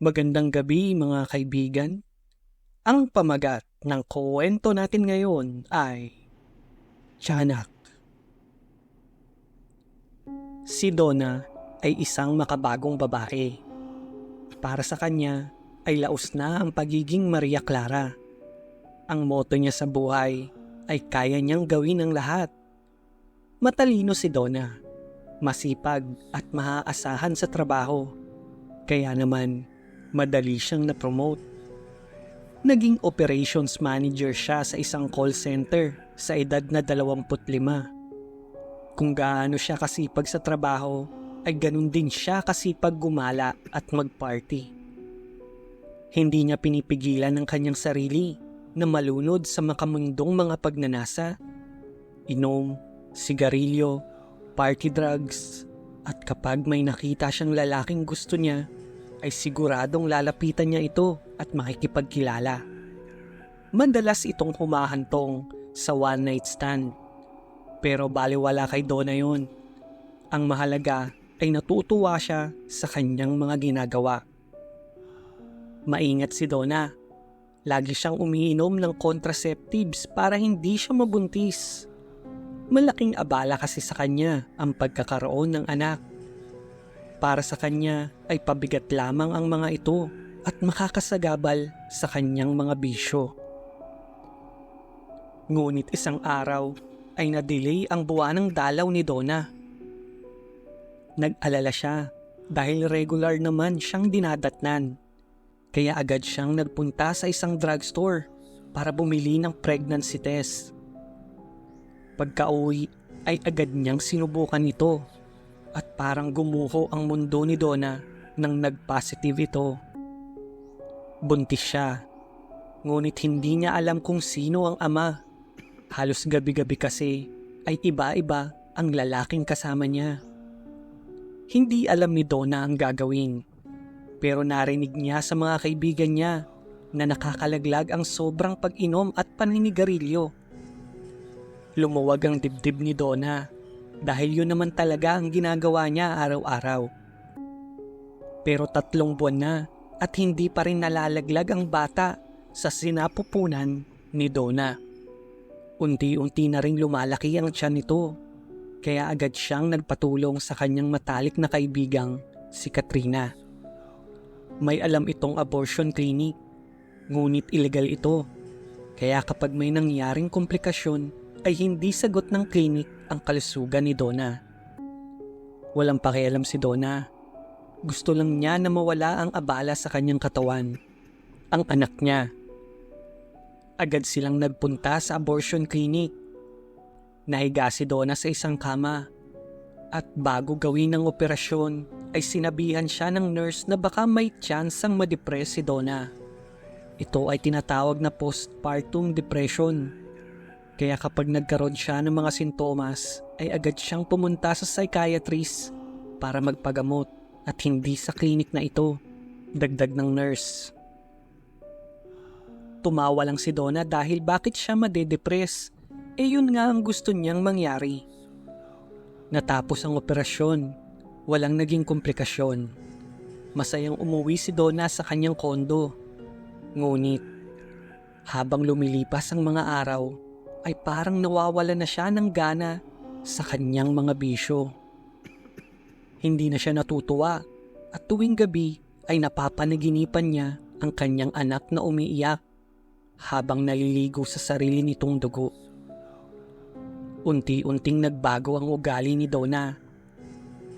Magandang gabi mga kaibigan. Ang pamagat ng kuwento natin ngayon ay Tiyanak. Si Donna ay isang makabagong babae. Para sa kanya ay laos na ang pagiging Maria Clara. Ang moto niya sa buhay ay kaya niyang gawin ang lahat. Matalino si Donna, masipag at maaasahan sa trabaho. Kaya naman madali siyang na-promote. Naging operations manager siya sa isang call center sa edad na 25. Kung gaano siya kasipag sa trabaho, ay ganun din siya kasipag gumala at magparty. Hindi niya pinipigilan ang kanyang sarili na malunod sa makamundong mga pagnanasa, inom, sigarilyo, party drugs, at kapag may nakita siyang lalaking gusto niya, ay siguradong lalapitan niya ito at makikipagkilala. Madalas itong humahantong sa one night stand. Pero baliwala kay Donna yun. Ang mahalaga ay natutuwa siya sa kanyang mga ginagawa. Maingat si Donna. Lagi siyang umiinom ng contraceptives para hindi siya mabuntis. Malaking abala kasi sa kanya ang pagkakaroon ng anak. Para sa kanya ay pabigat lamang ang mga ito at makakasagabal sa kanyang mga bisyo. Ngunit isang araw ay na-delay ang buwanang dalaw ni Donna. Nag-alala siya dahil regular naman siyang dinadatnan. Kaya agad siyang nagpunta sa isang drugstore para bumili ng pregnancy test. Pagka-uwi ay agad niyang sinubukan ito at parang gumuho ang mundo ni Donna nang nag-positive ito. Buntis siya, ngunit hindi niya alam kung sino ang ama. Halos gabi-gabi kasi ay iba-iba ang lalaking kasama niya. Hindi alam ni Donna ang gagawin, pero narinig niya sa mga kaibigan niya na nakakalaglag ang sobrang pag-inom at paninigarilyo. Lumuwag ang dibdib ni Donna dahil yun naman talaga ang ginagawa niya araw-araw. Pero tatlong buwan na at hindi pa rin nalalaglag ang bata sa sinapupunan ni Donna. Unti-unti na rin lumalaki ang tiyan nito kaya agad siyang nagpatulong sa kanyang matalik na kaibigang si Katrina. May alam itong abortion clinic, ngunit illegal ito. Kaya kapag may nangyaring komplikasyon ay hindi sagot ng clinic ang kalusugan ni Donna. Walang pakialam si Donna. Gusto lang niya na mawala ang abala sa kanyang katawan. Ang anak niya. Agad silang nagpunta sa abortion clinic. Nahiga si Donna sa isang kama. At bago gawin ang operasyon ay sinabihan siya ng nurse na baka may chance ang madepress si Donna. Ito ay tinatawag na postpartum depression kaya kapag nagkaroon siya ng mga sintomas, ay agad siyang pumunta sa psychiatrist para magpagamot at hindi sa klinik na ito. Dagdag ng nurse. Tumawa lang si Donna dahil bakit siya madedepress. Eh yun nga ang gusto niyang mangyari. Natapos ang operasyon. Walang naging komplikasyon. Masayang umuwi si Donna sa kanyang kondo. Ngunit, habang lumilipas ang mga araw, ay parang nawawala na siya ng gana sa kanyang mga bisyo. Hindi na siya natutuwa at tuwing gabi ay napapanaginipan niya ang kanyang anak na umiiyak habang naliligo sa sarili nitong dugo. Unti-unting nagbago ang ugali ni Donna.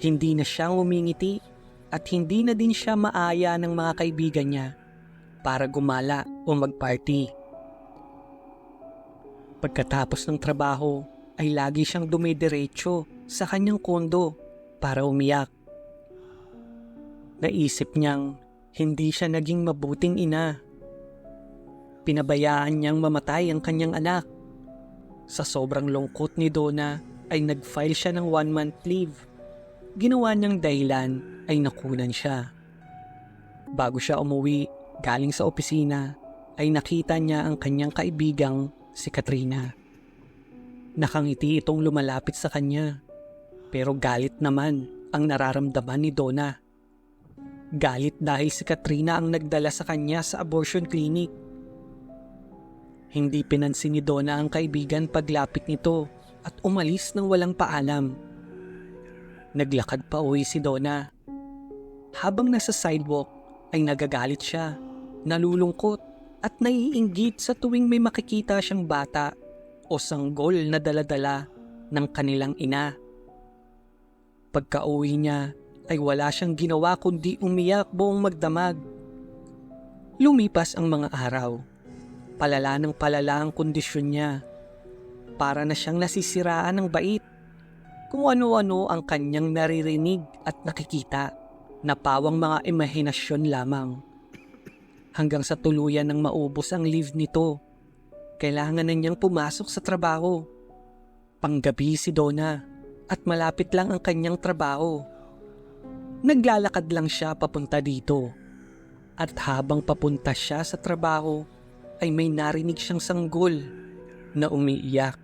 Hindi na siya umingiti at hindi na din siya maaya ng mga kaibigan niya para gumala o magparty. Pagkatapos ng trabaho ay lagi siyang dumidiretso sa kanyang kondo para umiyak. Naisip niyang hindi siya naging mabuting ina. Pinabayaan niyang mamatay ang kanyang anak. Sa sobrang lungkot ni Donna ay nag-file siya ng one month leave. Ginawa niyang dahilan ay nakunan siya. Bago siya umuwi galing sa opisina ay nakita niya ang kanyang kaibigang si Katrina. Nakangiti itong lumalapit sa kanya pero galit naman ang nararamdaman ni Donna. Galit dahil si Katrina ang nagdala sa kanya sa abortion clinic. Hindi pinansin ni Donna ang kaibigan paglapit nito at umalis ng walang paalam. Naglakad pa uwi si Donna. Habang nasa sidewalk ay nagagalit siya, nalulungkot at naiinggit sa tuwing may makikita siyang bata o sanggol na daladala ng kanilang ina. Pagka-uwi niya ay wala siyang ginawa kundi umiyak buong magdamag. Lumipas ang mga araw. Palala ng palala ang kondisyon niya. Para na siyang nasisiraan ng bait. Kung ano-ano ang kanyang naririnig at nakikita na pawang mga imahinasyon lamang. Hanggang sa tuluyan ng maubos ang leave nito. Kailangan na niyang pumasok sa trabaho. Panggabi si Donna at malapit lang ang kanyang trabaho. Naglalakad lang siya papunta dito. At habang papunta siya sa trabaho, ay may narinig siyang sanggol na umiiyak.